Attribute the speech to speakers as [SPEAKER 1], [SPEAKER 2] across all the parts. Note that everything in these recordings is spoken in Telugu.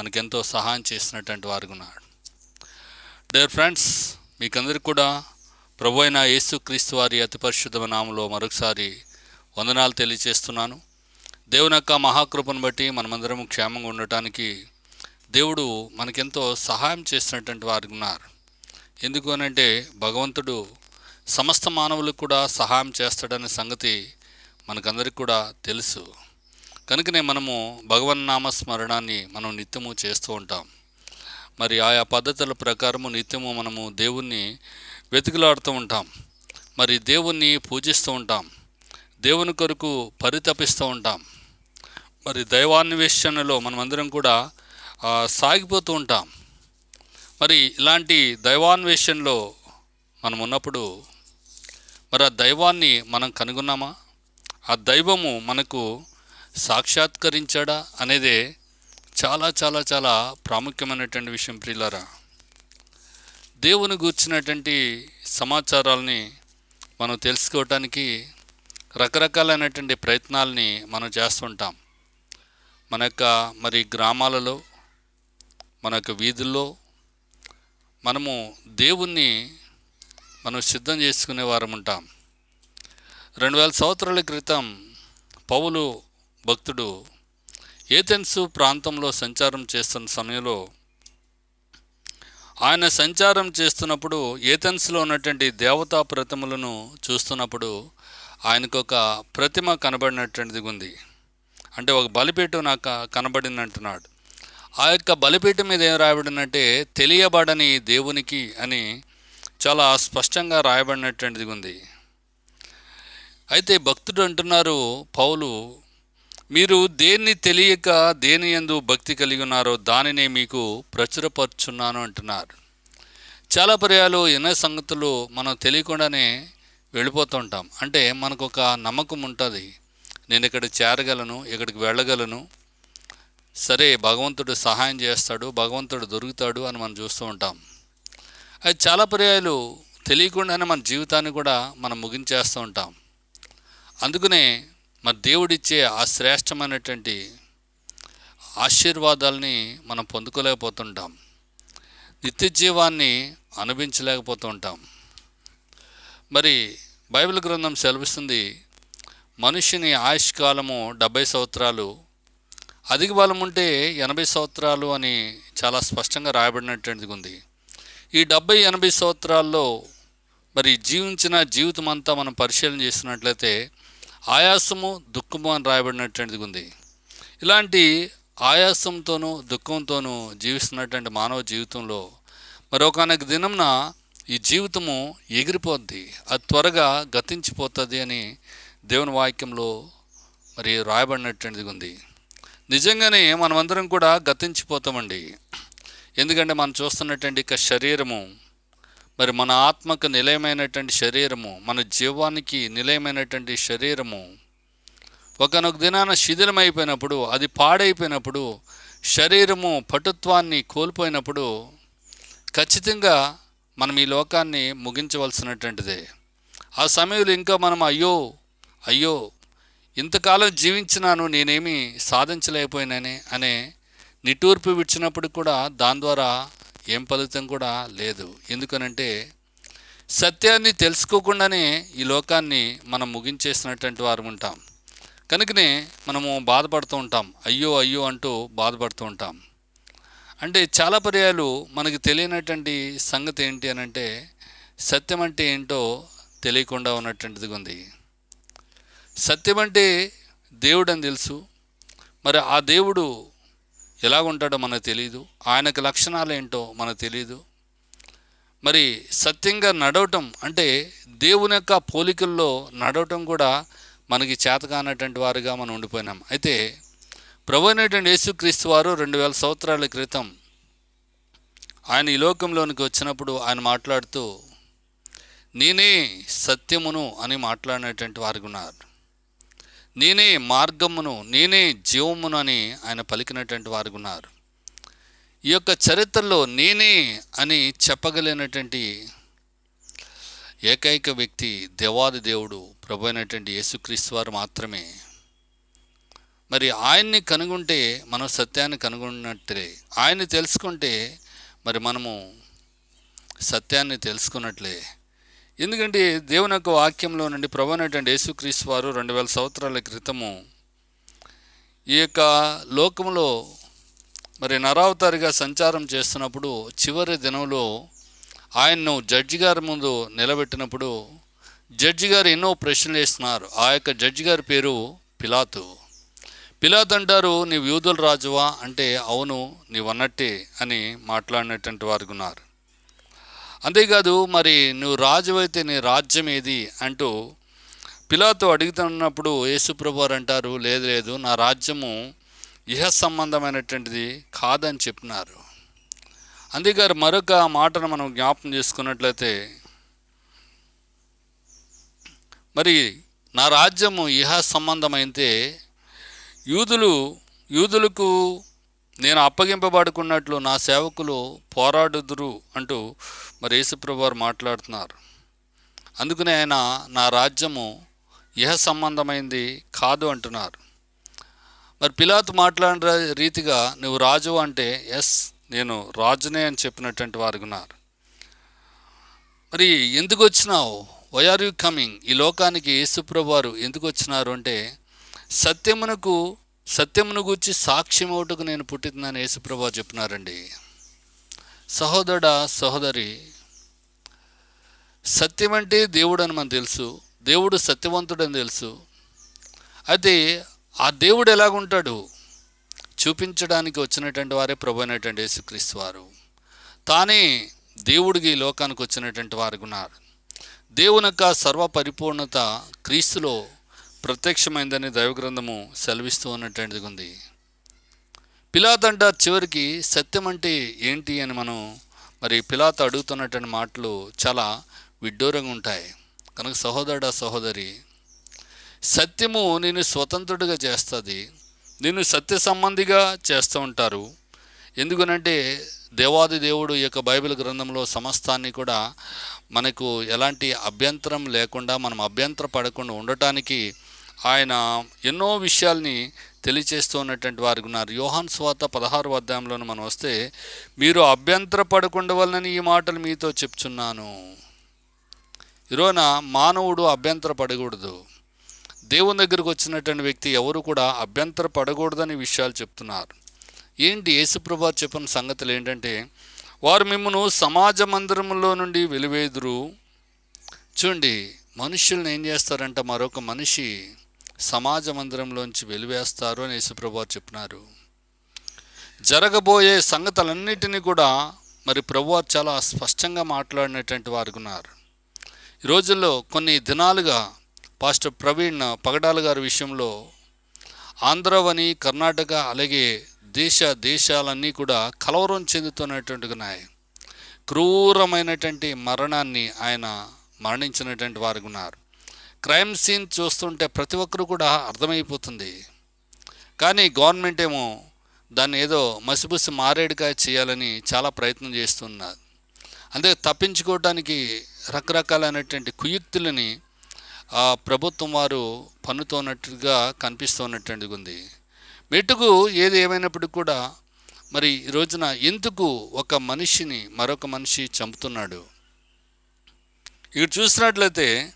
[SPEAKER 1] మనకెంతో సహాయం చేసినటువంటి వారు ఉన్నాడు. డేర్ ఫ్రెండ్స్ మీకందరికి కూడా ప్రభు అయిన యేసుక్రీస్తు వారి అతి పరిశుద్ధ నామంలో మరొకసారి వందనాలు తెలియజేస్తున్నాను. దేవుని యొక్క మహాకృపను బట్టి మనమందరం క్షేమంగా ఉండటానికి దేవుడు మనకెంతో సహాయం చేసినటువంటి వారు ఉన్నారు. ఎందుకు అనంటే భగవంతుడు సమస్త మానవులకు కూడా సహాయం చేస్తాడనే సంగతి మనకందరికి కూడా తెలుసు. కనుకనే మనము భగవన్ నామ స్మరణాన్ని మనం నిత్యము చేస్తూ ఉంటాం. మరి ఆయా పద్ధతుల ప్రకారము నిత్యము మనము దేవుణ్ణి వెతుకులాడుతూ ఉంటాం. మరి దేవుణ్ణి పూజిస్తూ ఉంటాం. దేవుని కొరకు పరితపిస్తూ ఉంటాం. మరి దైవాన్వేషణలో మనమందరం కూడా సాగిపోతూ ఉంటాం. మరి ఇలాంటి దైవాన్వేషణలో మనం ఉన్నప్పుడు మరి ఆ దైవాన్ని మనం కనుగొన్నామా? ఆ దైవము మనకు సాక్షాత్కరించాడా అనేదే చాలా చాలా చాలా ప్రాముఖ్యమైనటువంటి విషయం ప్రియులారా. దేవుని గూర్చినటువంటి సమాచారాలని మనం తెలుసుకోవటానికి రకరకాలైనటువంటి ప్రయత్నాలని మనం చేస్తుంటాం. మన యొక్క మరి గ్రామాలలో మన యొక్క వీధుల్లో మనము దేవుణ్ణి మనం సిద్ధం చేసుకునే వారం ఉంటాం రెండు వేల సంవత్సరాల క్రితం పౌలు భక్తుడు ఏథెన్సు ప్రాంతంలో సంచారం చేస్తున్న సమయంలో ఆయన సంచారం చేస్తున్నప్పుడు ఏథెన్స్లో ఉన్నటువంటి దేవతా ప్రతిమలను చూస్తున్నప్పుడు ఆయనకు ఒక ప్రతిమ కనబడినటువంటిది ఉంది. అంటే ఒక బలిపీఠం నాకు కనబడింది అంటున్నాడు ఆ యొక్క బలిపీఠం మీద ఏం రాయబడినంటే తెలియబడని దేవునికి అని చాలా స్పష్టంగా రాయబడినటువంటిది ఉంది. అయితే భక్తుడు అంటున్నారు పౌలు మీరు దేన్ని తెలియక దేని ఎందు భక్తి కలిగి ఉన్నారో దానినే మీకు ప్రచురపరుచున్నాను అంటున్నారు. చాలా పర్యాలు ఎన్నో సంగతులు మనం తెలియకుండానే వెళ్ళిపోతుంటాం అంటే మనకు ఒక నమ్మకం ఉంటుంది. నేను ఇక్కడ చేరగలను ఇక్కడికి వెళ్ళగలను. సరే భగవంతుడు సహాయం చేస్తాడు భగవంతుడు దొరుకుతాడు అని మనం చూస్తూ ఉంటాం. అది చాలా పర్యాయాలు తెలియకుండానే మన జీవితాన్ని కూడా మనం ముగించేస్తూ ఉంటాం. అందుకనే మరి దేవుడిచ్చే ఆ శ్రేష్టమైనటువంటి ఆశీర్వాదాలని మనం పొందుకోలేకపోతుంటాం. నిత్య జీవాన్ని అనుభవించలేకపోతుంటాం. మరి బైబిల్ గ్రంథం సెలవిస్తుంది మనిషిని ఆయుష్ కాలము డెబ్బై సంవత్సరాలు అధిక బలం ఉంటే ఎనభై సంవత్సరాలు అని చాలా స్పష్టంగా రాయబడినటువంటిది ఉంది. ఈ డెబ్బై ఎనభై సంవత్సరాల్లో మరి జీవించిన జీవితం అంతా మనం పరిశీలన చేసినట్లయితే ఆయాసము దుఃఖము అని రాయబడినటువంటిది ఉంది. ఇలాంటి ఆయాసంతోనూ దుఃఖంతోనూ జీవిస్తున్నటువంటి మానవ జీవితంలో మరి దినంన ఈ జీవితము ఎగిరిపోద్ది అది త్వరగా గతించిపోతుంది అని దేవుని వాక్యంలో మరి రాయబడినటువంటిది ఉంది. నిజంగానే మనమందరం కూడా గతించిపోతామండి. ఎందుకంటే మనం చూస్తున్నటువంటి ఇక శరీరము మరి మన ఆత్మకు నిలయమైనటువంటి శరీరము మన జీవానికి నిలయమైనటువంటి శరీరము ఒకనొక దినాన శిథిలమైపోయినప్పుడు అది పాడైపోయినప్పుడు శరీరము పటుత్వాన్ని కోల్పోయినప్పుడు ఖచ్చితంగా మనం ఈ లోకాన్ని ముగించవలసినటువంటిదే. ఆ సమయంలో ఇంకా మనం అయ్యో అయ్యో ఇంతకాలం జీవించినాను నేనేమి సాధించలేకపోయినానే అనే నిట్టూర్పు విడిచినప్పుడు కూడా దాని ద్వారా ఏం ఫలితం కూడా లేదు. ఎందుకనంటే సత్యాన్ని తెలుసుకోకుండానే ఈ లోకాన్ని మనం ముగించేసినటువంటి వారు ఉంటాం. కనుకనే మనము బాధపడుతూ ఉంటాం. అయ్యో అయ్యో అంటూ బాధపడుతూ ఉంటాం. అంటే చాలా పర్యాలు మనకి తెలియనటువంటి సంగతి ఏంటి అని అంటే సత్యం అంటే ఏంటో తెలియకుండా ఉన్నటువంటిది ఉంది. సత్యం అంటే దేవుడు అని తెలుసు. మరి ఆ దేవుడు ఎలాగుంటాడో మనకు తెలియదు ఆయనకు లక్షణాలు ఏంటో మనకు తెలియదు మరి సత్యంగా నడవటం అంటే దేవుని యొక్క పోలికల్లో నడవటం కూడా మనకి చేతకానటువంటి వారుగా మనం ఉండిపోయినాం. అయితే ప్రభు అయినటువంటి యేసుక్రీస్తు వారు రెండు వేల సంవత్సరాల క్రితం ఆయన ఈ లోకంలోనికి వచ్చినప్పుడు ఆయన మాట్లాడుతూ నేనే సత్యమును అని మాట్లాడినటువంటి వారు ఉన్నారు. నేనే మార్గమును నేనే జీవమును అని ఆయన పలికినటువంటి వారు ఉన్నారు. ఈ యొక్క చరిత్రలో నేనే అని చెప్పగలిగినటువంటి ఏకైక వ్యక్తి దేవాది దేవుడు ప్రభు అయినటువంటి యేసుక్రీస్తు వారు మాత్రమే. మరి ఆయన్ని కనుగొంటే మనం సత్యాన్ని కనుగొన్నట్లే. ఆయన్ని తెలుసుకుంటే మరి మనము సత్యాన్ని తెలుసుకున్నట్లే. ఎందుకంటే దేవుని యొక్క వాక్యంలో నుండి ప్రభు యేసుక్రీస్తు వారు రెండు వేల సంవత్సరాల క్రితము ఈ యొక్క లోకంలో మరి నరావతారిగా సంచారం చేస్తున్నప్పుడు చివరి దినంలో ఆయన్ను జడ్జి గారి ముందు నిలబెట్టినప్పుడు జడ్జి గారు ఎన్నో ప్రశ్నలు వేస్తున్నారు. ఆ యొక్క జడ్జి గారి పేరు పిలాతు. పిలాత్ అంటారు నీవు యూదుల రాజువా? అంటే అవును నీవన్నట్టే అని మాట్లాడినటువంటి వారు ఉన్నారు. అంతేకాదు మరి నువ్వు రాజు అయితే నీ రాజ్యం ఏది అంటూ పిలాతో అడుగుతున్నప్పుడు యేసుప్రభువారు అంటారు లేదు లేదు నా రాజ్యము ఇహ సంబంధమైనటువంటిది కాదని చెప్పినారు. అందుగారు మరొక మాటను మనం జ్ఞాపం చేసుకున్నట్లయితే మరి నా రాజ్యము ఇహ సంబంధమైతే యూదులు యూదులకు నేను అప్పగింపబడుకున్నట్లు నా సేవకులు పోరాడుదురు అంటూ మరి యేసుప్రభువారు మాట్లాడుతున్నారు. అందుకనే ఆయన నా రాజ్యము ఇహ సంబంధమైంది కాదు అంటున్నారు. మరి పిలాతు మాట్లాడిన రీతిగా నువ్వు రాజు అంటే ఎస్ నేను రాజునే అని చెప్పినటువంటి వారు ఉన్నారు. మరి ఎందుకు వచ్చినావు? వై ఆర్ యూ కమింగ్ ఈ లోకానికి యేసుప్రభు వారు ఎందుకు వచ్చినారు అంటే సత్యమునకు సత్యమును గూర్చి సాక్ష్యం ఒకటకు నేను పుట్టిందని యేసుప్రభు చెప్పినారండి సహోదరుడ సహోదరి సత్యం అంటే దేవుడు అని మనకు తెలుసు దేవుడు సత్యవంతుడని తెలుసు. అయితే ఆ దేవుడు ఎలాగుంటాడు? చూపించడానికి వచ్చినటువంటి వారే ప్రభు అయినటువంటి యేసుక్రీస్తు వారు. తానే దేవుడికి ఈ లోకానికి వచ్చినటువంటి వారు ఉన్నారు. దేవుని యొక్క సర్వ పరిపూర్ణత క్రీస్తులో ప్రత్యక్షమైందని దైవగ్రంథము సెలవిస్తూ ఉన్నటువంటిది ఉంది. పిలాత్ చివరికి సత్యం అంటే ఏంటి అని మనం మరి పిలాత అడుగుతున్నటువంటి మాటలు చాలా విడ్డూరంగా ఉంటాయి. కనుక సహోదరుడా సహోదరి సత్యము నేను స్వతంత్రుడిగా చేస్తుంది నిన్ను సత్య సంబంధిగా చేస్తూ ఉంటారు. ఎందుకనంటే దేవాది దేవుడు ఈ యొక్క బైబిల్ గ్రంథంలో సమస్తాన్ని కూడా మనకు ఎలాంటి అభ్యంతరం లేకుండా మనం అభ్యంతర పడకుండా ఉండటానికి ఆయన ఎన్నో విషయాల్ని తెలియచేస్తూ ఉన్నటువంటి వారు ఉన్నారు. యోహాన్ స్వాత పదహారు అధ్యాయంలోను మనం వస్తే మీరు అభ్యంతర పడకుండా వలనని ఈ మాటలు మీతో చెప్తున్నాను ఈరోజున మానవుడు అభ్యంతర పడకూడదు దేవుని దగ్గరకు వచ్చినటువంటి వ్యక్తి ఎవరు కూడా అభ్యంతర పడకూడదని విషయాలు చెప్తున్నారు. ఏంటి యేసుప్రభా చెప్పిన సంగతులు ఏంటంటే వారు మిమ్మను సమాజ మందిరంలో నుండి వెలివేదురు. చూడండి మనుషుల్ని ఏం చేస్తారంట మరొక మనిషి? సమాజ మందిరంలోంచి వెలివేస్తారు అని యేసుప్రభు చెప్పినారు. జరగబోయే సంగతులన్నిటినీ కూడా మరి ప్రభు చాలా స్పష్టంగా మాట్లాడినటువంటి వారు ఉన్నారు. ఈ రోజుల్లో కొన్ని దినాలుగా పాస్టర్ ప్రవీణ్ పగడాల గారి విషయంలో ఆంధ్రవని కర్ణాటక అలాగే దేశ దేశాలన్నీ కూడా కలవరం చెందుతున్నటువంటి ఉన్నాయి. క్రూరమైనటువంటి మరణాన్ని ఆయన మరణించినటువంటి వారు ఉన్నారు. క్రైమ్ సీన్ చూస్తుంటే ప్రతి ఒక్కరు కూడా అర్థమైపోతుంది. కానీ గవర్నమెంట్ ఏమో దాన్ని ఏదో మసిబుసి మారేడుగా చేయాలని చాలా ప్రయత్నం చేస్తున్నారు. అంతే తప్పించుకోవడానికి రకరకాలైనటువంటి కుయుక్తులని ఆ ప్రభుత్వం వారు పన్నుతోన్నట్టుగా కనిపిస్తున్నటువంటి ఉంది. మెట్టుకు ఏది ఏమైనప్పటికీ కూడా మరి ఈ రోజున ఎందుకు ఒక మనిషిని మరొక మనిషి చంపుతున్నాడు? ఇక్కడ చూసినట్లయితే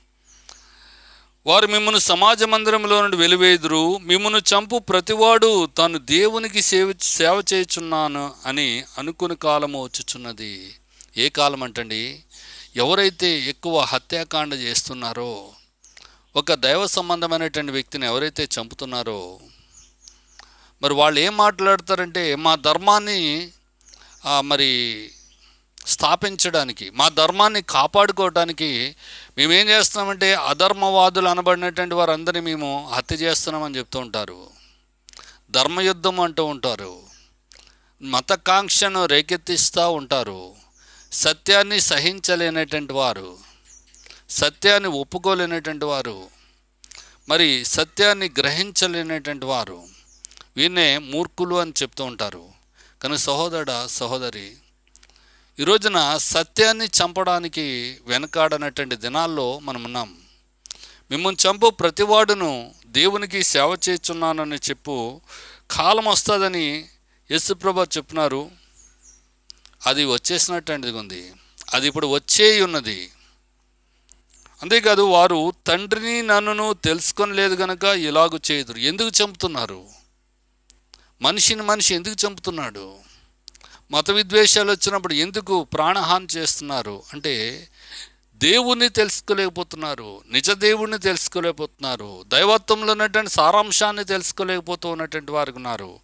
[SPEAKER 1] వారు మిమ్మను సమాజ మందిరంలో నుండి వెలివేదురు మిమ్మను చంపు ప్రతివాడు తాను దేవునికి సేవ సేవ చేయుచున్నాను అని అనుకుని కాలము వచ్చుచున్నది. ఏ కాలం అంటండి? ఎవరైతే ఎక్కువ హత్యాకాండ చేస్తున్నారో ఒక దైవ సంబంధమైనటువంటి వ్యక్తిని ఎవరైతే చంపుతున్నారో మరి వాళ్ళు ఏం మాట్లాడతారంటే మా ధర్మాన్ని మరి స్థాపించడానికి మా ధర్మాన్ని కాపాడుకోవడానికి మేమేం చేస్తున్నామంటే అధర్మవాదులు అనబడినటువంటి వారందరినీ మేము హత్య చేస్తున్నామని చెప్తూ ఉంటారు. ధర్మయుద్ధం అంటూ ఉంటారు. మతకాంక్షను రేకెత్తిస్తూ ఉంటారు. సత్యాన్ని సహించలేనటువంటి వారు. సత్యాన్ని ఒప్పుకోలేనటువంటి వారు. మరి సత్యాన్ని గ్రహించలేనటువంటి వారు. వీరినే మూర్ఖులు అని చెప్తూ ఉంటారు. కానీ సహోదరుడ సహోదరి ఈ రోజున సత్యాన్ని చంపడానికి వెనకాడనటువంటి దినాల్లో మనం ఉన్నాం మిమ్మల్ని చంపు ప్రతివాడును దేవునికి సేవ చేస్తున్నానని చెప్పు కాలం వస్తుందని యశుప్రభ చెప్తున్నారు అది వచ్చేసినటువంటిది ఉంది. అది ఇప్పుడు వచ్చే ఉన్నది. అంతేకాదు వారు తండ్రిని నన్నును తెలుసుకొనలేదు గనక ఇలాగు చేయదురు. ఎందుకు చంపుతున్నారు? మనిషిని మనిషి ఎందుకు చంపుతున్నాడు? మత విద్వేషాలు వచ్చినప్పుడు ఎందుకు ప్రాణహాని చేస్తున్నారు? అంటే దేవుణ్ణి తెలుసుకోలేకపోతున్నారు నిజ దేవుణ్ణి తెలుసుకోలేకపోతున్నారు దైవత్వంలో ఉన్నటువంటి సారాంశాన్ని తెలుసుకోలేకపోతూ ఉన్నటువంటి వారు ఉన్నారు.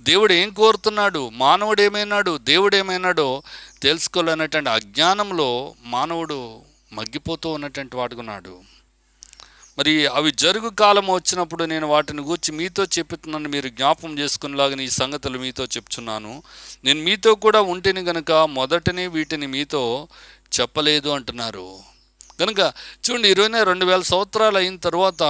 [SPEAKER 1] దేవుడు ఏం కోరుతున్నాడు? మానవుడు ఏమైనాడు? దేవుడు ఏమైనాడో తెలుసుకోలేనటువంటి అజ్ఞానంలో మానవుడు మగ్గిపోతూ ఉన్నటువంటి వాడుకున్నాడు. మరి అవి జరుగు కాలం వచ్చినప్పుడు నేను వాటిని గూర్చి మీతో చెప్పుతున్నాను మీరు జ్ఞాపం చేసుకునేలాగా ఈ సంగతులు మీతో చెప్తున్నాను. నేను మీతో కూడా ఉంటేని గనుక మొదటనే వీటిని మీతో చెప్పలేదు అంటున్నారు. కనుక చూడండి ఇరవై రెండు వేల సంవత్సరాలు అయిన తర్వాత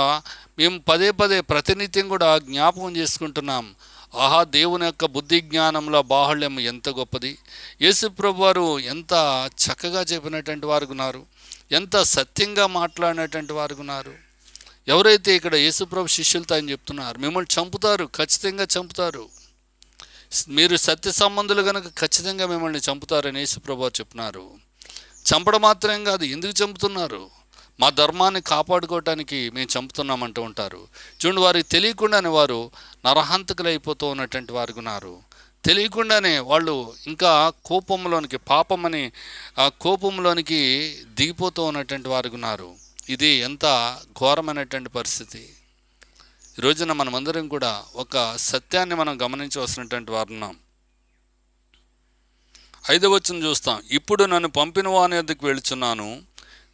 [SPEAKER 1] మేము పదే పదే ప్రతినిత్యం కూడా జ్ఞాపకం చేసుకుంటున్నాం. ఆహా దేవుని యొక్క బుద్ధి జ్ఞానంలో బాహుళ్యం ఎంత గొప్పది. యేసుప్రభు వారు ఎంత చక్కగా చెప్పినటువంటి వారు ఉన్నారు. ఎంత సత్యంగా మాట్లాడినటువంటి వారు ఉన్నారు. ఎవరైతే ఇక్కడ యేసుప్రభు శిష్యులతో ఆయన చెప్తున్నారు మిమ్మల్ని చంపుతారు ఖచ్చితంగా చంపుతారు. మీరు సత్య సంబంధులు కనుక ఖచ్చితంగా మిమ్మల్ని చంపుతారని యేసుప్రభు చెప్తున్నారు చంపడం మాత్రం కాదు ఎందుకు చంపుతున్నారు? మా ధర్మాన్ని కాపాడుకోవటానికి మేము చంపుతున్నామంటూ ఉంటారు. చూడండి వారికి తెలియకుండానే వారు నరహంతకులు అయిపోతూ ఉన్నటువంటి వారు ఉన్నారు. తెలియకుండానే వాళ్ళు ఇంకా కోపంలోనికి పాపమని ఆ కోపంలోనికి దిగిపోతూ ఉన్నటువంటి వారు ఉన్నారు. ఇది ఎంత ఘోరమైనటువంటి పరిస్థితి. ఈ రోజున మనమందరం కూడా ఒక సత్యాన్ని మనం గమనించవలసినటువంటి వారున్నాం ఐదవ వచ్చిన చూస్తాం. ఇప్పుడు నన్ను పంపిన వాని వద్దకు వెళుచున్నాను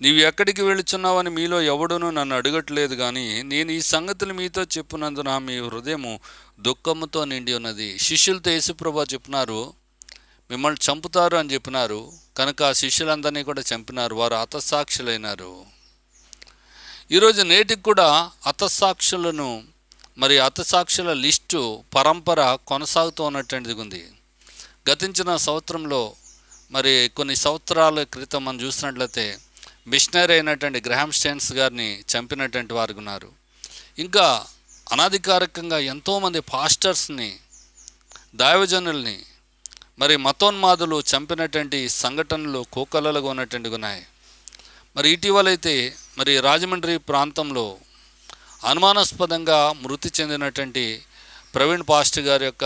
[SPEAKER 1] నీవు ఎక్కడికి వెళుచున్నావని మీలో ఎవడునూ నన్ను అడగట్లేదు కానీ నేను ఈ సంగతులు మీతో చెప్పినందున మీ హృదయము దుఃఖముతో నిండి ఉన్నది. శిష్యులతో యేసుప్రభా చెప్పినారు మిమ్మల్ని చంపుతారు అని చెప్పినారు. కనుక ఆ శిష్యులందరినీ కూడా చంపినారు. వారు అతసాక్షులైనారు ఈరోజు నేటికి కూడా అతసాక్షులను మరి అతసాక్షుల లిస్టు పరంపర కొనసాగుతూ ఉన్నటువంటిది ఉంది. గతించిన సంవత్సరంలో మరి కొన్ని సంవత్సరాల క్రితం మనం చూసినట్లయితే మిషనరీ అయినటువంటి గ్రహాం స్టెన్స్ గారిని చంపినటువంటి వారు ఉన్నారు. ఇంకా అనాధికారికంగా ఎంతోమంది పాస్టర్స్ని దైవజనుల్ని మరి మతోన్మాదులు చంపినటువంటి సంఘటనలు కోకలలుగా ఉన్నటువంటి ఉన్నాయి. మరి ఇటీవలైతే మరి రాజమండ్రి ప్రాంతంలో అనుమానాస్పదంగా మృతి చెందినటువంటి ప్రవీణ్ పాస్ట్ గారి యొక్క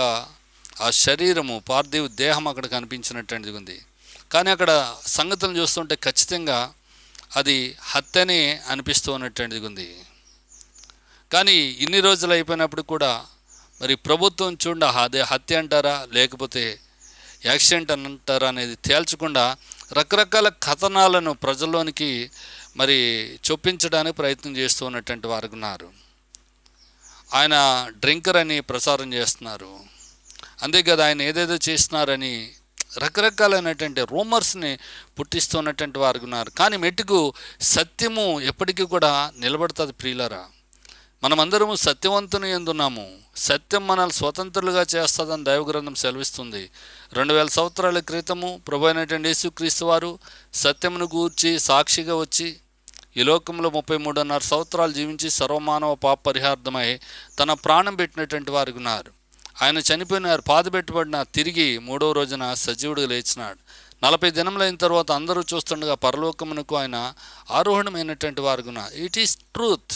[SPEAKER 1] ఆ శరీరము పార్థివ దేహం అక్కడ కనిపించినటువంటిది ఉంది. కానీ అక్కడ సంగతులను చూస్తుంటే ఖచ్చితంగా అది హత్యనే అనిపిస్తూ ఉన్నటువంటిది ఉంది. కానీ ఇన్ని రోజులు అయిపోయినప్పుడు కూడా మరి ప్రభుత్వం చూడ అదే హత్య అంటారా లేకపోతే యాక్సిడెంట్ అంటారా అనేది తేల్చకుండా రకరకాల కథనాలను ప్రజల్లోనికి మరి చొప్పించడానికి ప్రయత్నం చేస్తూ ఉన్నటువంటి వారు ఉన్నారు. ఆయన డ్రింకర్ అని ప్రసారం చేస్తున్నారు. అంతేకాదు ఆయన ఏదేదో చేస్తున్నారని రకరకాలైనటువంటి రూమర్స్ని పుట్టిస్తున్నటువంటి వారు ఉన్నారు. కానీ మెట్టుకు సత్యము ఎప్పటికీ కూడా నిలబడుతుంది ప్రియులరా. మనమందరము సత్యవంతుని ఎందున్నాము సత్యం మనల్ని స్వతంత్రులుగా చేస్తుందని దైవగ్రంథం సెలవిస్తుంది. రెండు వేల సంవత్సరాల క్రితము ప్రభు అయినటువంటి యేసుక్రీస్తు వారు సత్యమును గూర్చి సాక్షిగా వచ్చి ఈ లోకంలో ముప్పై మూడున్నర సంవత్సరాలు జీవించి సర్వమానవ పాప పరిహార్థమై తన ప్రాణం పెట్టినటువంటి వారు ఉన్నారు. ఆయన చనిపోయినారు పాదపెట్టబడిన తిరిగి మూడవ రోజున సజీవుడు లేచినాడు. నలభై దినములైన తర్వాత అందరూ చూస్తుండగా పరలోకమునకు ఆయన ఆరోహణమైనటువంటి వారుగున ఇట్ ఈస్ ట్రూత్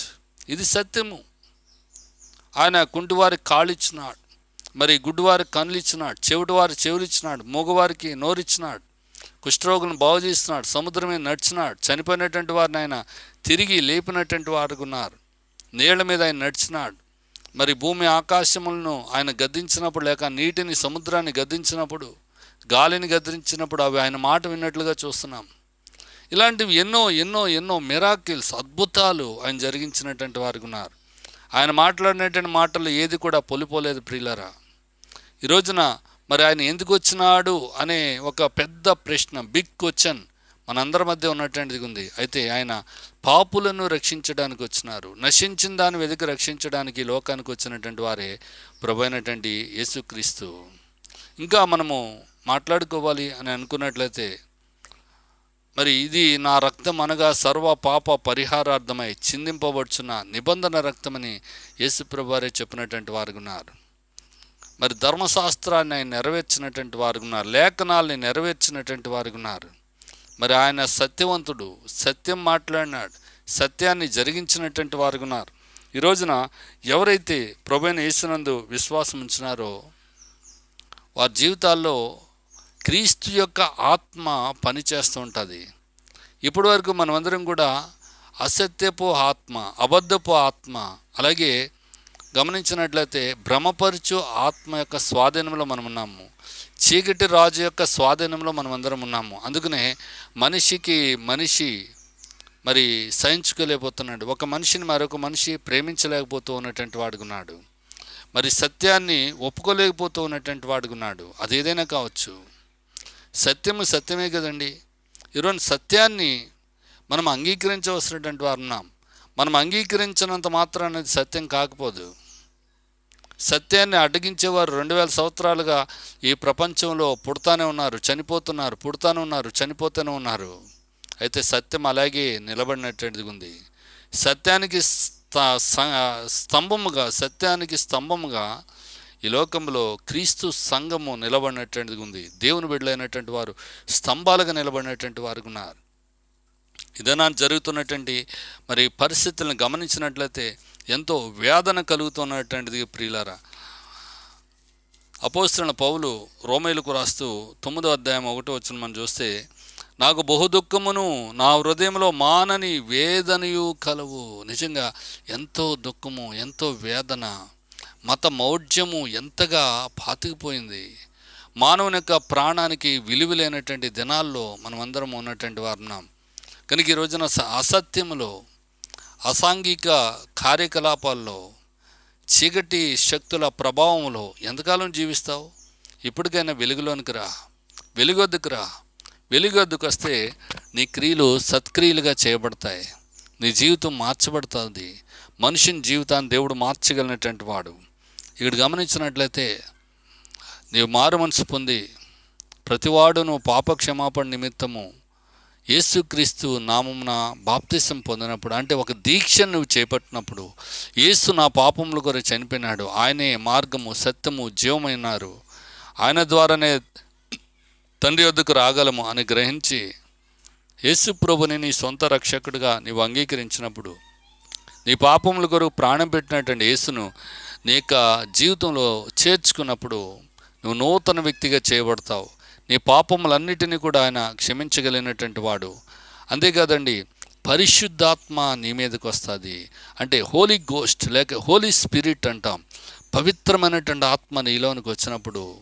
[SPEAKER 1] ఇది సత్యము. ఆయన కుంటివారికి కాళ్ళు ఇచ్చినాడు మరి గుడ్డివారికి కళ్ళు ఇచ్చినాడు చెవిటివారి చెవులు ఇచ్చినాడు మూగవారికి నోరిచ్చినాడు. కుష్ఠరోగులను బాగు చేస్తున్నాడు సముద్రం మీద నడిచినాడు చనిపోయినటువంటి వారిని ఆయన తిరిగి లేపినటువంటి వారు ఉన్నారు. నీళ్ళ మీద ఆయన నడిచినాడు. మరి భూమి ఆకాశములను ఆయన గద్దించినప్పుడు లేక నీటిని సముద్రాన్ని గద్దించినప్పుడు గాలిని గద్దించినప్పుడు అవి ఆయన మాట విన్నట్లుగా చూస్తున్నాం. ఇలాంటివి ఎన్నో ఎన్నో ఎన్నో మిరాకిల్స్ అద్భుతాలు ఆయన జరిగించినటువంటి వారు ఉన్నారు. ఆయన మాట్లాడినటువంటి మాటలు ఏది కూడా పొలిపోలేదు ప్రియులరా. ఈ రోజున మరి ఆయన ఎందుకు వచ్చినాడు అనే ఒక పెద్ద ప్రశ్న బిగ్ క్వశ్చన్ మనందరి మధ్య ఉన్నటువంటిది ఉంది. అయితే ఆయన పాపులను రక్షించడానికి వచ్చినారు. నశించిన దాని వెతికి రక్షించడానికి లోకానికి వచ్చినటువంటి వారే ప్రభు అయినటువంటి యేసుక్రీస్తు. ఇంకా మనము మాట్లాడుకోవాలి అని అనుకున్నట్లయితే మరి ఇది నా రక్తం అనగా సర్వ పాప పరిహారార్థమై చిందింపబడుచున్న నిబంధన రక్తమని యేసుప్రభారే చెప్పినటువంటి వారు ఉన్నారు. మరి ధర్మశాస్త్రాన్ని ఆయన నెరవేర్చినటువంటి వారు ఉన్నారు. లేఖనాల్ని నెరవేర్చినటువంటి వారు ఉన్నారు. మరి ఆయన సత్యవంతుడు సత్యం మాట్లాడినాడు సత్యాన్ని జరిగించినటువంటి వారు ఉన్నారు. ఈ రోజున ఎవరైతే ప్రభుని యేసునందు విశ్వాసం ఉంచినారో వారి జీవితాల్లో క్రీస్తు యొక్క ఆత్మ పనిచేస్తూ ఉంటుంది. ఇప్పటి వరకు మనమందరం కూడా అసత్యపు ఆత్మ అబద్ధపు ఆత్మ అలాగే గమనించినట్లయితే భ్రమపరచు ఆత్మ యొక్క స్వాధీనంలో మనం ఉన్నాము. చీకటి రాజు యొక్క స్వాధీనంలో మనం అందరం ఉన్నాము. అందుకనే మనిషికి మనిషి మరి సహించుకోలేకపోతున్నాడు. ఒక మనిషిని మరొక మనిషి ప్రేమించలేకపోతూ ఉన్నటువంటి వాడుకున్నాడు మరి సత్యాన్ని ఒప్పుకోలేకపోతూ ఉన్నటువంటి వాడుకున్నాడు అది ఏదైనా కావచ్చు. సత్యము సత్యమే కదండి. ఈరోజు సత్యాన్ని మనం అంగీకరించవలసినటువంటి వారు ఉన్నాం. మనం అంగీకరించినంత మాత్రం అనేది సత్యం కాకపోదు. సత్యాన్ని అడ్డగించేవారు రెండు వేల సంవత్సరాలుగా ఈ ప్రపంచంలో పుడతానే ఉన్నారు చనిపోతున్నారు పుడతానే ఉన్నారు చనిపోతూనే ఉన్నారు. అయితే సత్యం అలాగే నిలబడినటువంటిది ఉంది. సత్యానికి స్తంభముగా సత్యానికి స్తంభముగా ఈ లోకంలో క్రీస్తు సంఘము నిలబడినటువంటిది ఉంది. దేవుని బిడ్డలైనటువంటి వారు స్తంభాలుగా నిలబడినటువంటి వారు ఉన్నారు. ఇదనా జరుగుతున్నటువంటి మరి పరిస్థితులను గమనించినట్లయితే ఎంతో వేదన కలుగుతున్నటువంటిది ప్రియులారా. అపోస్తున్న పౌలు రోమేలకు రాస్తూ తొమ్మిదో అధ్యాయం ఒకటో వచ్చిన మనం చూస్తే నాకు బహు దుఃఖమును నా హృదయంలో మానని వేదనయు కలవు. నిజంగా ఎంతో దుఃఖము ఎంతో వేదన మత మౌఢ్యము ఎంతగా పాతుకుపోయింది. మానవుని యొక్క ప్రాణానికి విలువ లేనటువంటి దినాల్లో మనమందరం ఉన్నటువంటి వారున్నాం. కనుక ఈ రోజున స- అసత్యములో అసాంఘిక కార్యకలాపాల్లో చీకటి శక్తుల ప్రభావంలో ఎంతకాలం జీవిస్తావు? ఇప్పటికైనా వెలుగులోనికి రా. వెలుగొద్దుకు రా. వెలుగొద్దుకు వస్తే నీ క్రియలు సత్క్రియలుగా చేయబడతాయి. నీ జీవితం మార్చబడుతుంది. మనిషిని జీవితాన్ని దేవుడు మార్చగలిగినటువంటి వాడు. ఇక్కడ గమనించినట్లయితే నీవు మారు మనసు పొంది ప్రతివాడును పాప క్షమాపణ నిమిత్తము యేసుక్రీస్తు నామమున బాప్తిసం పొందినప్పుడు అంటే ఒక దీక్షను నువ్వు చేపట్టినప్పుడు యేసు నా పాపముల కొరకు చనిపోయినాడు. ఆయనే మార్గము సత్యము జీవమైనారు. ఆయన ద్వారానే తండ్రి వద్దకు రాగలము అని గ్రహించి యేసు ప్రభుని నీ సొంత రక్షకుడిగా నీవు అంగీకరించినప్పుడు నీ పాపముల కొరకు ప్రాణం పెట్టినటువంటి యేసును నీ యొక్క జీవితంలో చేర్చుకున్నప్పుడు నువ్వు నూతన వ్యక్తిగా చేయబడతావు. నీ పాపములన్నిటినీ కూడా ఆయన క్షమించగలిగినటువంటి వాడు. అంతేకాదండి పరిశుద్ధాత్మ నీ మీదకి వస్తుంది. అంటే హోలీ గోస్ట్ లేక హోలీ స్పిరిట్ అంటాం. పవిత్రమైనటువంటి ఆత్మ నీలోనికి వచ్చినప్పుడు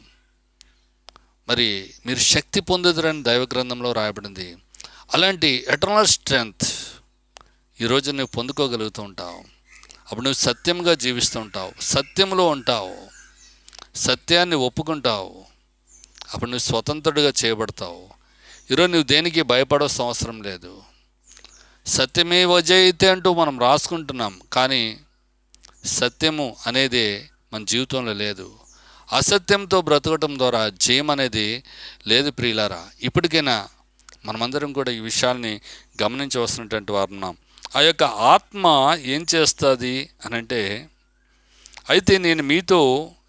[SPEAKER 1] మరి మీరు శక్తి పొందుదురని దైవ గ్రంథంలో రాయబడింది. అలాంటి ఎటర్నల్ స్ట్రెంగ్త్ ఈరోజు నువ్వు పొందుకోగలుగుతూ ఉంటావు. అప్పుడు నువ్వు సత్యంగా జీవిస్తూ ఉంటావు. సత్యంలో ఉంటావు. సత్యాన్ని ఒప్పుకుంటావు. అప్పుడు నువ్వు స్వతంత్రుడిగా చేయబడతావు. ఈరోజు నువ్వు దేనికి భయపడాల్సిన అవసరం లేదు. సత్యమే వజయితే అంటూ మనం రాసుకుంటున్నాం కానీ సత్యము అనేది మన జీవితంలో లేదు. అసత్యంతో బ్రతకటం ద్వారా జయం అనేది లేదు ప్రియులారా. ఇప్పటికైనా మనమందరం కూడా ఈ విషయాల్ని గమనించవలసినటువంటి వారు ఉన్నాం. ఆ యొక్క ఆత్మ ఏం చేస్తుంది అని అంటే అయితే నేను మీతో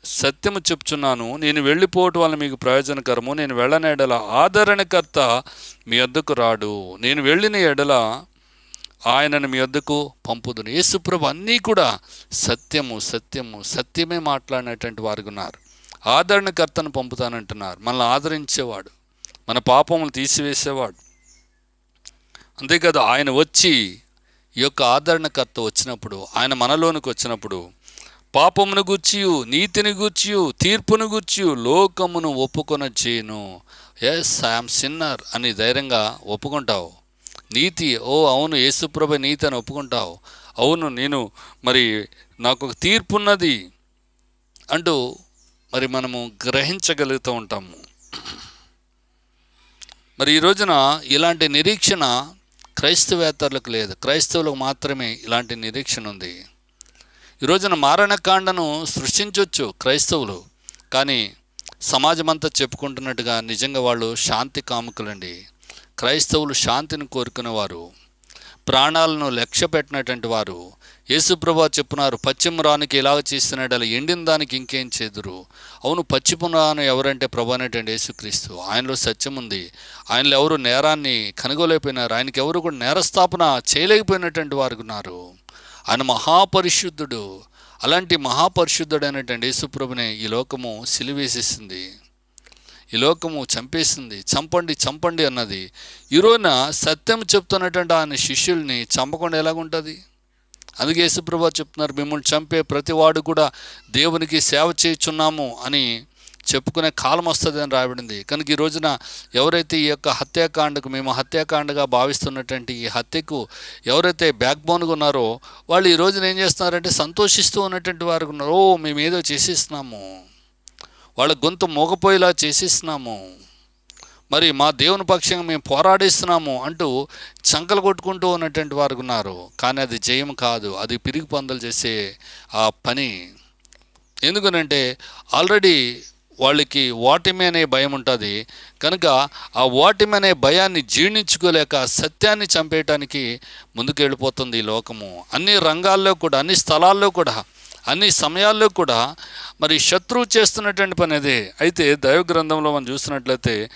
[SPEAKER 1] సత్యము చెప్తున్నాను నేను వెళ్ళిపోవటం వల్ల మీకు ప్రయోజనకరము. నేను వెళ్ళని ఎడల ఆదరణకర్త మీ వద్దకు రాడు. నేను వెళ్ళిన ఎడల ఆయనను మీ వద్దకు పంపుదును. యేసుప్రభు అన్నీ కూడా సత్యము సత్యము సత్యమే మాట్లాడినటువంటి వారు ఉన్నారు. ఆదరణకర్తను పంపుతానంటున్నారు. మనల్ని ఆదరించేవాడు మన పాపములు తీసివేసేవాడు. అంతేకాదు ఆయన వచ్చి ఈ యొక్క ఆదరణకర్త వచ్చినప్పుడు ఆయన మనలోనికి వచ్చినప్పుడు పాపమును గుచ్చియు నీతిని గుచ్చియు తీర్పును గుచ్చియు లోకమును ఒప్పుకొన చేయను ఎస్ ఐఎమ్ సిన్నర్ అని ధైర్యంగా ఒప్పుకుంటావు. నీతి ఓ అవును యేసుప్రభ నీతి అని ఒప్పుకుంటావు. అవును నేను మరి నాకు ఒక తీర్పు ఉన్నది అంటూ మరి మనము గ్రహించగలుగుతూ ఉంటాము. మరి ఈ రోజున ఇలాంటి నిరీక్షణ క్రైస్తవేత్తలకు లేదు. క్రైస్తవులకు మాత్రమే ఇలాంటి నిరీక్షణ ఉంది. ఈ రోజున మారణకాండను సృష్టించవచ్చు క్రైస్తవులు. కానీ సమాజం అంతా చెప్పుకుంటున్నట్టుగా నిజంగా వాళ్ళు శాంతి కాముకులండి. క్రైస్తవులు శాంతిని కోరుకునేవారు ప్రాణాలను లక్ష్య పెట్టినటువంటి వారు. యేసుప్రభా చెప్పున్నారు పశ్చిమరానికి ఇలాగ చేస్తున్నాడు అలా ఎండిన దానికి ఇంకేం చేదురు? అవును పశ్చిమరాను ఎవరంటే ప్రభు అనేటువంటి యేసుక్రీస్తు. ఆయనలో సత్యం ఉంది. ఆయనలో ఎవరు నేరాన్ని కనుగోలేకపోయినారు. ఆయనకి ఎవరు కూడా నేరస్థాపన చేయలేకపోయినటువంటి వారు ఉన్నారు. ఆయన మహాపరిశుద్ధుడు. అలాంటి మహాపరిశుద్ధుడైనటువంటి యేసుప్రభునే ఈ లోకము సిలివేసేసింది. ఈ లోకము చంపేసింది. చంపండి చంపండి అన్నది. ఈరోజున సత్యం చెప్తున్నటువంటి ఆయన శిష్యుల్ని చంపకుండా ఎలాగుంటుంది? అందుకే యేసుప్రభా చెప్తున్నారు మిమ్మల్ని చంపే ప్రతివాడు కూడా దేవునికి సేవ చేయుచున్నాము అని చెప్పుకునే కాలం వస్తుంది అని రాబడింది కనుక ఈ రోజున ఎవరైతే ఈ యొక్క హత్యాకాండకు మేము హత్యాకాండగా భావిస్తున్నటువంటి ఈ హత్యకు ఎవరైతే బ్యాక్ బోన్గా ఉన్నారో వాళ్ళు ఈ రోజున ఏం చేస్తున్నారంటే సంతోషిస్తూ ఉన్నటువంటి వారు ఉన్నారు. ఓ మేము ఏదో చేసేస్తున్నాము వాళ్ళ గొంతు మోగపోయేలా చేసేస్తున్నాము మరి మా దేవుని పక్షంగా మేము పోరాడిస్తున్నాము అంటూ చంకలు కొట్టుకుంటూ ఉన్నటువంటి వారు ఉన్నారు. కానీ అది జయం కాదు. అది పిరిగి పొందలు చేసే ఆ పని. ఎందుకనంటే ఆల్రెడీ వాళ్ళకి ఓటమి అనే భయం ఉంటుంది. కనుక ఆ ఓటమి అనే భయాన్ని జీర్ణించుకోలేక సత్యాన్ని చంపేయటానికి ముందుకు వెళ్ళిపోతుంది ఈ లోకము. అన్ని రంగాల్లో కూడా అన్ని స్థలాల్లో కూడా అన్ని సమయాల్లో కూడా మరి శత్రువు చేస్తున్నటువంటి పని అదే. అయితే దైవ గ్రంథంలో మనం చూసినట్లయితే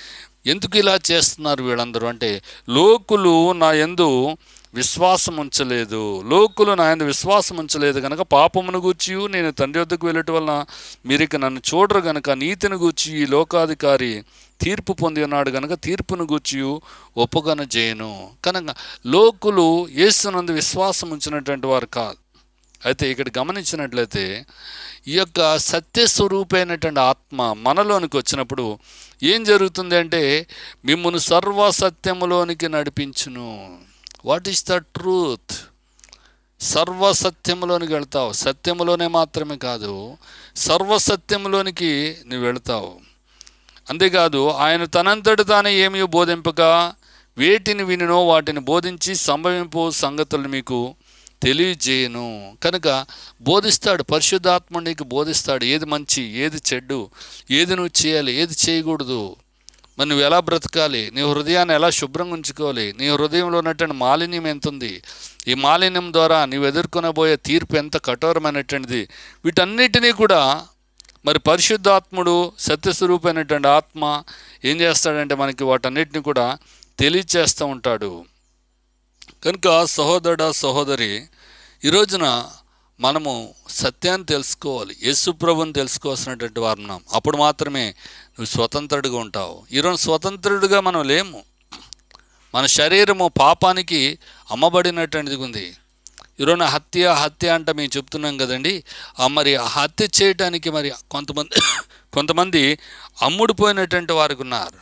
[SPEAKER 1] ఎందుకు ఇలా చేస్తున్నారు వీళ్ళందరూ? అంటే లోకులు నా ఎందు విశ్వాసం ఉంచలేదు. లోకులు నా ఆయన విశ్వాసం ఉంచలేదు కనుక పాపమును గూర్చి నేను తండ్రి వద్దకు వెళ్ళటం వలన మీరు ఇక నన్ను చూడరు గనుక నీతిని గూర్చి ఈ లోకాధికారి తీర్పు పొంది ఉన్నాడు కనుక తీర్పును గూర్చి ఒప్పుగన చేయను కనుక లోకులు యేసునందు విశ్వాసం ఉంచినటువంటి వారు కాదు. అయితే ఇక్కడ గమనించినట్లయితే ఈ యొక్క సత్యస్వరూపైనటువంటి ఆత్మ మనలోనికి వచ్చినప్పుడు ఏం జరుగుతుంది అంటే మిమ్మల్ని సర్వసత్యములోనికి నడిపించును. What is the truth? సర్వసత్యంలోనికి వెళ్తావు. సత్యంలోనే మాత్రమే కాదు సర్వసత్యంలోనికి నువ్వు వెళ్తావు. అంతేకాదు ఆయన తనంతటి తానే ఏమీ బోధింపక వేటిని వినినో వాటిని బోధించి సంభవింపు సంగతులు మీకు తెలియజేయను. కనుక బోధిస్తాడు పరిశుద్ధాత్మ నీకు బోధిస్తాడు ఏది మంచి ఏది చెడ్డు ఏది నువ్వు చేయాలి ఏది చేయకూడదు. మరి నువ్వు ఎలా బ్రతకాలి? నీ హృదయాన్ని ఎలా శుభ్రంగా ఉంచుకోవాలి? నీ హృదయంలో ఉన్నటువంటి మాలిన్యం ఎంత ఉంది ఈ మాలిన్యం ద్వారా నీవు ఎదుర్కొనబోయే తీర్పు ఎంత కఠోరమైనటువంటిది? వీటన్నిటినీ కూడా మరి పరిశుద్ధాత్ముడు సత్యస్వరూపమైనటువంటి ఆత్మ ఏం చేస్తాడంటే మనకి వాటన్నిటిని కూడా తెలియచేస్తూ ఉంటాడు. కనుక సహోదరుడ సహోదరి ఈ రోజున మనము సత్యాన్ని తెలుసుకోవాలి. యేసుప్రభుని తెలుసుకోవాల్సినటువంటి వారు ఉన్నాం. అప్పుడు మాత్రమే నువ్వు స్వతంత్రుడిగా ఉంటావు. ఈరోజు స్వతంత్రుడిగా మనం లేము. మన శరీరము పాపానికి అమ్మబడినటువంటిది ఉంది. ఈరోజు హత్య హత్య అంటే మేము చెప్తున్నాం కదండి. మరి ఆ హత్య చేయటానికి మరి కొంతమంది కొంతమంది అమ్ముడిపోయినటువంటి వారికి ఉన్నారు.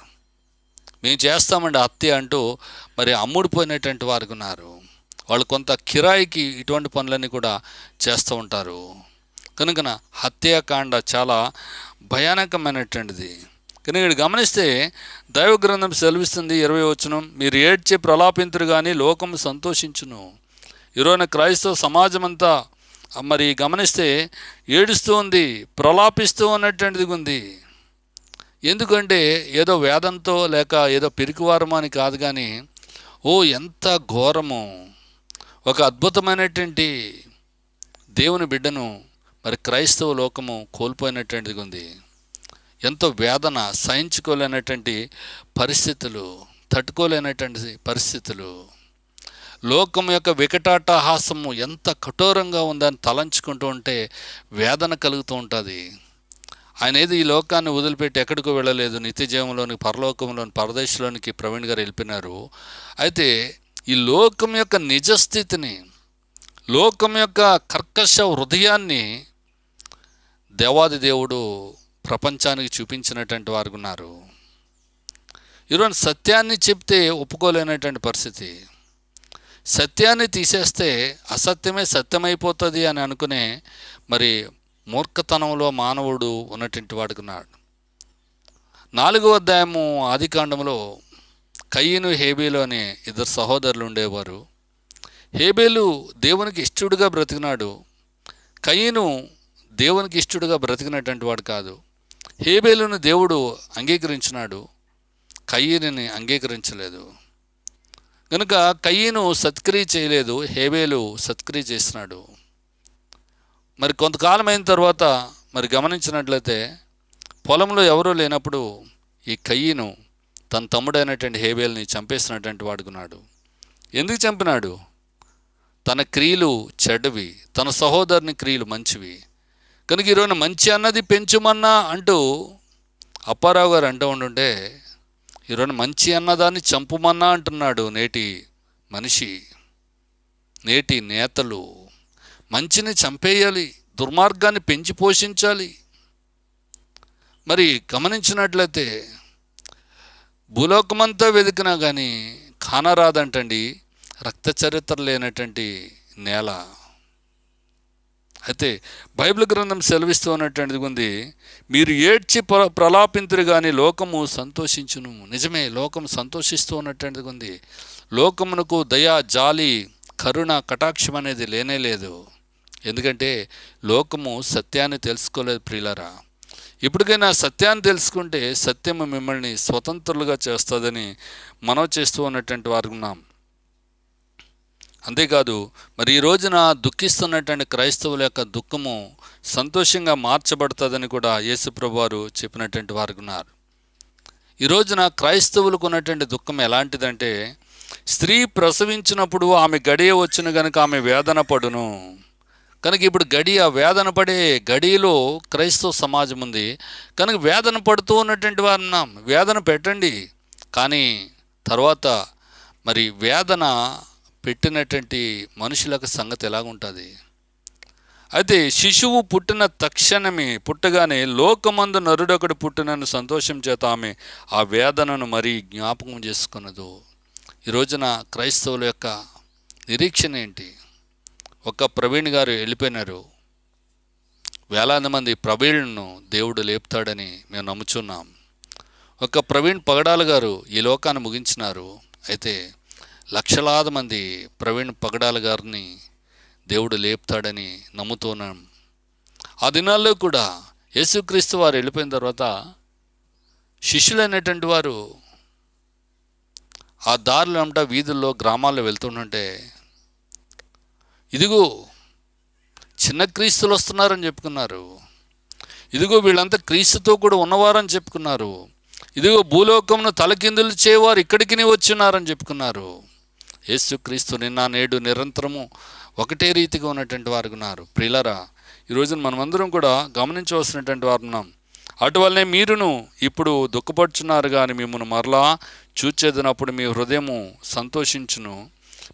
[SPEAKER 1] మేము చేస్తామండి హత్య అంటూ మరి అమ్ముడిపోయినటువంటి వారికి ఉన్నారు. వాళ్ళు కొంత కిరాయికి ఇటువంటి పనులన్నీ కూడా చేస్తూ ఉంటారు. కనుక హత్యాకాండ చాలా భయానకమైనటువంటిది. కనుక ఇక్కడ గమనిస్తే దైవ గ్రంథం సెలవిస్తుంది ఇరవై వచనం మీరు ఏడ్చి ప్రలాపింతురు కానీ లోకం సంతోషించును. ఈరోజు క్రైస్తవ సమాజం అంతా మరి గమనిస్తే ఏడుస్తూ ఉంది ప్రలాపిస్తూ ఉన్నటువంటిది ఉంది. ఎందుకంటే ఏదో వేదంతో లేక ఏదో పిరికివారమో అని కాదు కానీ ఓ ఎంత ఘోరము! ఒక అద్భుతమైనటువంటి దేవుని బిడ్డను మరి క్రైస్తవ లోకము కోల్పోయినటువంటిది ఉంది. ఎంతో వేదన సహించుకోలేనటువంటి పరిస్థితులు తట్టుకోలేనటువంటి పరిస్థితులు. లోకం యొక్క వికటాటహాసము ఎంత కఠోరంగా ఉందని తలంచుకుంటూ ఉంటే వేదన కలుగుతూ ఉంటుంది. ఆయన ఏది ఈ లోకాన్ని వదిలిపెట్టి ఎక్కడికో వెళ్ళలేదు. నిత్య జీవంలోని పరలోకంలోని పరదేశంలోనికి ప్రవీణ్ గారు వెళ్ళిపోయినారు. అయితే ఈ లోకం యొక్క నిజస్థితిని లోకం యొక్క కర్కశ హృదయాన్ని దేవాది దేవుడు ప్రపంచానికి చూపించినటువంటి వారు ఉన్నారు. ఈరోజు సత్యాన్ని చెప్తే ఒప్పుకోలేనటువంటి పరిస్థితి. సత్యాన్ని తీసేస్తే అసత్యమే సత్యమైపోతుంది అని అనుకునే మరి మూర్ఖతనంలో మానవుడు ఉన్నటువంటి వాడుకున్నాడు. నాలుగో అధ్యాయము ఆదికాండంలో కయ్యను హేబేలు అనే ఇద్దరు సహోదరులు ఉండేవారు. హేబేలు దేవునికి ఇష్టడుగా బ్రతికినాడు. కయ్యను దేవునికి ఇష్టడుగా బ్రతికినటువంటి వాడు కాదు. హేబేలును దేవుడు అంగీకరించినాడు. కయ్యని అంగీకరించలేదు. కనుక కయ్యను సత్క్రియ చేయలేదు. హేబేలు సత్క్రియ చేసినాడు. మరి కొంతకాలం అయిన తర్వాత మరి గమనించినట్లయితే పొలంలో ఎవరూ లేనప్పుడు ఈ కయ్యను తన తమ్ముడైనటువంటి హేబేల్ని చంపేసినటువంటి వాడుకున్నాడు. ఎందుకు చంపినాడు? తన క్రియలు చెడ్డవి తన సహోదరుని క్రియలు మంచివి. కనుక ఈరోజు మంచి అన్నది పెంచుమన్నా అంటూ అప్పారావు గారు అంటూ ఉండుంటే ఈరోజు మంచి అన్నదాన్ని చంపుమన్నా అంటున్నాడు నేటి మనిషి నేటి నేతలు. మంచిని చంపేయాలి దుర్మార్గాన్ని పెంచి పోషించాలి. మరి గమనించినట్లయితే భూలోకమంతా వెతికినా కానీ కానరాదంటండి రక్త చరిత్ర లేనటువంటి నేల. అయితే బైబిల్ గ్రంథం సెలవిస్తూ ఉన్నటువంటిది ఉంది మీరు ఏడ్చి ప్ర ప్రలాపింతురు కానీ లోకము సంతోషించును. నిజమే లోకం సంతోషిస్తూ ఉన్నటువంటిది ఉంది. లోకమునకు దయ జాలి కరుణ కటాక్షం అనేది లేనే లేదు. ఎందుకంటే లోకము సత్యాన్ని తెలుసుకోలేదు ప్రియులరా. ఇప్పటికైనా సత్యాన్ని తెలుసుకుంటే సత్యము మిమ్మల్ని స్వతంత్రులుగా చేస్తుందని మనం చేస్తూ ఉన్నటువంటి వారు ఉన్నాం. అంతేకాదు మరి ఈ రోజున దుఃఖిస్తున్నటువంటి క్రైస్తవుల యొక్క దుఃఖము సంతోషంగా మార్చబడుతుందని కూడా యేసుప్రభు వారు చెప్పినటువంటి వారు ఉన్నారు. ఈ రోజున క్రైస్తవులకు ఉన్నటువంటి దుఃఖం ఎలాంటిదంటే స్త్రీ ప్రసవించినప్పుడు ఆమె గడియ వచ్చిన కనుక ఆమె వేదన పడును. కనుక ఇప్పుడు గడి ఆ వేదన పడే గడిలో క్రైస్తవ సమాజం ఉంది. కనుక వేదన పడుతూ ఉన్నటువంటి వారు ఉన్నాం వేదన పెట్టండి. కానీ తర్వాత మరి వేదన పెట్టినటువంటి మనుషులకు సంగతి ఎలాగుంటుంది? అయితే శిశువు పుట్టిన తక్షణమే పుట్టగానే లోకమందు నరుడొకడు పుట్టినను సంతోషం చేత ఆమె ఆ వేదనను మరీ జ్ఞాపకం చేసుకున్నదు. ఈ రోజున క్రైస్తవుల యొక్క నిరీక్షణ ఏంటి? ఒక ప్రవీణ్ గారు వెళ్ళిపోయినారు. వేలాది మంది ప్రవీణ్ను దేవుడు లేపుతాడని మేము నమ్ముచున్నాం. ఒక ప్రవీణ్ పగడాల గారు ఈ లోకాన్ని ముగించినారు. అయితే లక్షలాది మంది ప్రవీణ్ పగడాల గారిని దేవుడు లేపుతాడని నమ్ముతున్నాం. ఆ దినాల్లో కూడా యేసుక్రీస్తు వారు వెళ్ళిపోయిన తర్వాత శిష్యులైనటువంటి వారు ఆ దారిలో అంట వీధుల్లో గ్రామాల్లో వెళ్తుంటే ఇదిగో చిన్న క్రీస్తులు వస్తున్నారని చెప్పుకున్నారు. ఇదిగో వీళ్ళంతా క్రీస్తుతో కూడా ఉన్నవారని చెప్పుకున్నారు. ఇదిగో భూలోకమును తలకిందులు చేయవారు ఇక్కడికి వచ్చినారని చెప్పుకున్నారు. యేసుక్రీస్తు నిన్న నేడు నిరంతరము ఒకటే రీతిగా ఉన్నటువంటి వారు ఉన్నారు. ప్రియులరా ఈరోజు మనమందరం కూడా గమనించవలసినటువంటి వారు ఉన్నాం. అటువల్లనే మీరును ఇప్పుడు దుఃఖపడుచున్నారు కానీ మిమ్మల్ని మరలా చూచేదినప్పుడు మీ హృదయము సంతోషించును.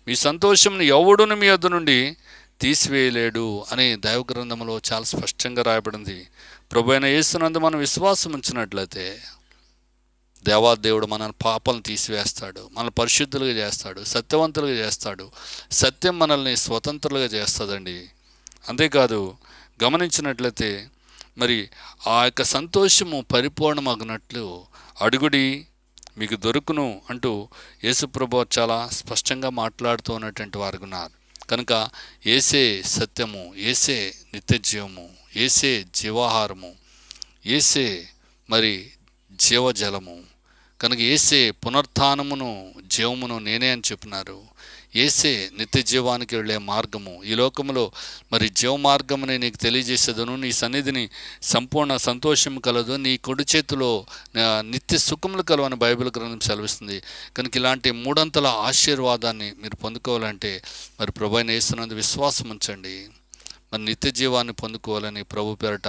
[SPEAKER 1] మీ సంతోషంను ఎవడును మీ వద్ద నుండి తీసివేయలేడు అని దైవగ్రంథంలో చాలా స్పష్టంగా రాయబడింది. ప్రభు అయిన యేసునందు మనం విశ్వాసం ఉంచినట్లయితే దేవాదేవుడు మన పాపలను తీసివేస్తాడు మనల్ని పరిశుద్ధులుగా చేస్తాడు సత్యవంతులుగా చేస్తాడు సత్యం మనల్ని స్వతంత్రులుగా చేస్తుందండి. అంతేకాదు గమనించినట్లయితే మరి ఆ యొక్క సంతోషము పరిపూర్ణమగినట్లు అడుగుడి మీకు దొరుకును అంటూ యేసుప్రభు చాలా స్పష్టంగా మాట్లాడుతూ ఉన్నటువంటి వారు ఉన్నారు. కనుక ఏసే సత్యము ఏసే నిత్యజీవము ఏసే జీవాహారము ఏసే మరి జీవజలము కనుక ఏసే పునర్థానమును జీవమును నేనే అని చెప్పినారు. ఏసే నిత్య జీవానికి వెళ్ళే మార్గము. ఈ లోకములో మరి జీవ మార్గముని నీకు తెలియజేసేదను. నీ సన్నిధిని సంపూర్ణ సంతోషం కలదు. నీ కొడు చేతిలో నిత్య సుఖములు కలవని బైబిల్ గ్రంథం సెలవిస్తుంది. కనుక ఇలాంటి మూడంతల ఆశీర్వాదాన్ని మీరు పొందుకోవాలంటే మరి ప్రభు నేస్తున్నందు విశ్వాసం ఉంచండి. మరి నిత్య జీవాన్ని పొందుకోవాలని ప్రభు పేరట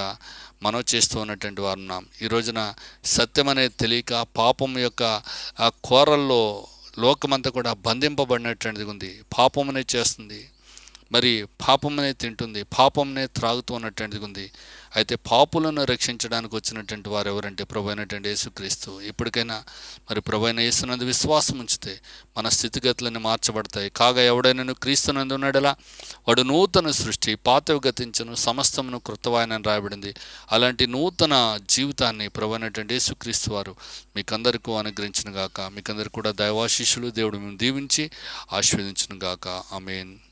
[SPEAKER 1] మనం చేస్తూ ఉన్నటువంటి వారు ఉన్నాం. ఈ రోజున సత్యం అనేది తెలియక పాపం యొక్క ఆ కోరల్లో లోకమంతా కూడా బంధింపబడినటువంటిది ఉంది. పాపమునే చేస్తుంది. మరి పాపమునే తింటుంది పాపమునే త్రాగుతూ ఉన్నటువంటిది ఉంది. అయితే పాపులను రక్షించడానికి వచ్చినటువంటి వారు ఎవరంటే ప్రభు అయినటువంటి యేసుక్రీస్తు. ఇప్పటికైనా మరి ప్రభు అయిన యేసునందు విశ్వాసం ఉంచితే మన స్థితిగతులను మార్చబడతాయి. కాగా ఎవడైనా క్రీస్తునందు ఉన్నాడలా? వాడు నూతన సృష్టి పాతవి గతించను సమస్తమును కృతవాయనని రాయబడింది. అలాంటి నూతన జీవితాన్ని ప్రభు అయినటువంటి యేసుక్రీస్తు వారు మీకందరికీ అనుగ్రహించిన గాక మీకందరికీ కూడా దైవాశిష్యులు దేవుడు మేము దీవించి ఆశీర్వదించిన గాక ఆమెన్.